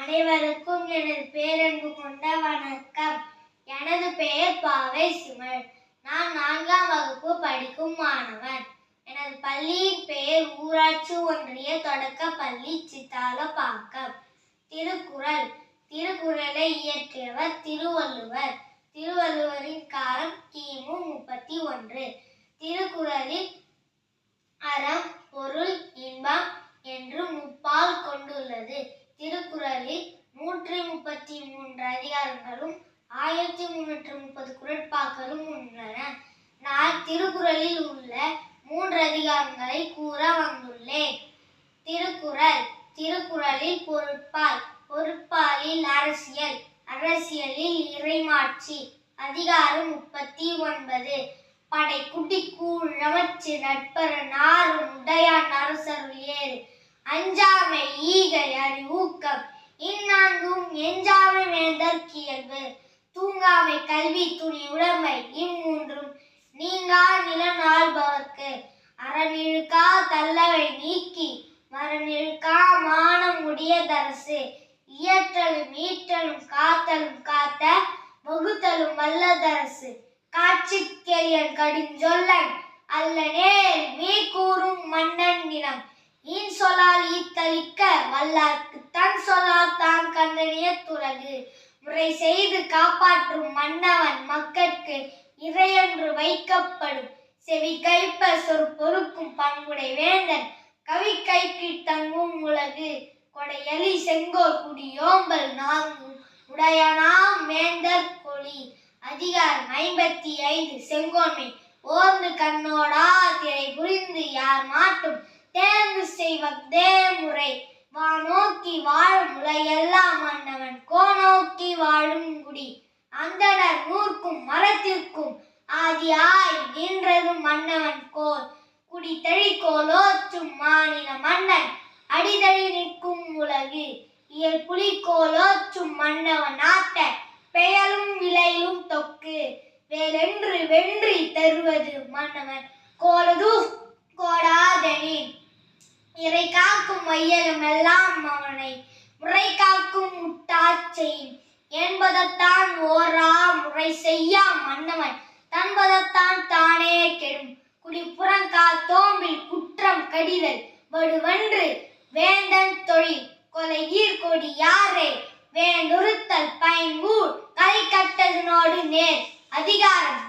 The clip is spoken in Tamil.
அனைவருக்கும் எனது பேரன்பு கொண்ட வணக்கம். எனது பெயர் பாவை சிமல் நான் நான்காம் வகுப்பு படிக்கும் மாணவன். எனது பள்ளியின் பெயர் ஊராட்சி ஒன்றிய தொடக்க பள்ளி சித்தாலப்பாக்கம். திருக்குறள். திருக்குறளை இயற்றியவர் திருவள்ளுவர். திருவள்ளுவரின் காலம் கிமு முப்பத்தி ஒன்று. திருக்குறளில் அறம் பொருள் இன்பம் என்று முப்பால் கொண்டுள்ளது திருக்குறளில் நூற்றி முப்பத்தி மூன்று அதிகாரங்களும் ஆயிரத்தி முன்னூற்றி முப்பது குரட்பாக்களும் உள்ளன. நான் திருக்குறளில் உள்ள மூன்று அதிகாரங்களை கூற வந்துள்ளேன். திருக்குறள் திருக்குறளில் பொருட்பால் பொருட்பாலில் அரசியல் அரசியலில் இறைமாட்சி அதிகாரம் முப்பத்தி ஒன்பது. படை குட்டி கூழமச்சு நட்பர நாரும் உடையான் அரசருள் ஏறு. அஞ்சாமை ஈகை அறிவூக்கம் இந்நான்கும் எஞ்சா வேந்தற்கு தூங்காமை கல்வி துணி உடைமை இம்மூன்றும் நீங்கா நிலம் ஆள்பவர்க்கு அறநிழுக்கா தள்ளவை நீக்கி மரநிழுக்கா மானம் உடையதரசு இயற்றலும் ஈற்றலும் காத்தலும் காத்த வகுத்தலும் வல்லதரசு. காட்சிக்கெளியன் கடிஞ்சொல்லன் அல்ல அல்லனே மீ கூறும் மன்னன் நிலம். ஈன் சொல்லால் ஈத்தளிக்க வல்லார்க்கு தன் சொல்லால் தான் கண்டனிய துறகு. முறை செய்து காப்பாற்றும் மன்னவன் மக்கட்கு இறையன்று வைக்கப்படும். செவி கைப்ப சொற் பொறுக்கும் பண்புடை வேந்தன் கவி கைக்கு தங்கும் உலகு. கொடையலி செங்கோல் குடி நாங்கும். நான்கும் உடையனாம் வேந்தர் கொடி அதிகாரம் ஐம்பத்தி ஐந்து செங்கோன்மை. ஓர்ந்து கண்ணோடா திரை புரிந்து யார் மாட்டும். தேர்ந்து செய்வதே முறை. வானோக்கி வாழும் முறையெல்லாம் மன்னவன் கோநோக்கி வாழும் குடி. அந்தனர் நூற்கும் மரத்திற்கும் ஆதியாய் நின்றது மன்னவன் கோல். குடி தழிக்கோலோச்சும் மாநில மன்னன் அடிதழி நிற்கும் உலகு. இயல் புலிக்கோலோச்சும் மன்னவன் ஆட்ட பெயலும் விலையிலும் தொக்கு. வேலென்று வென்றி தருவது மன்னவன். முறைகாக்கும் மையலும் எல்லாம் அவனை முறை காக்கும் முட்டாச்செயின் என்பதத்தான் ஓரா முறை செய்யா மன்னவன். தன்பதத்தான் தானே கெடும். குடிப்புறங்கா தோம்பில் குற்றம் கடிதல். வடுவன்று வேந்தன் தொழில். கொலை ஈர்கொடி யாரே? வேண்டுறுத்தல் பயன்கூழ் கலை கட்டதனோடு நேர். அதிகாரம்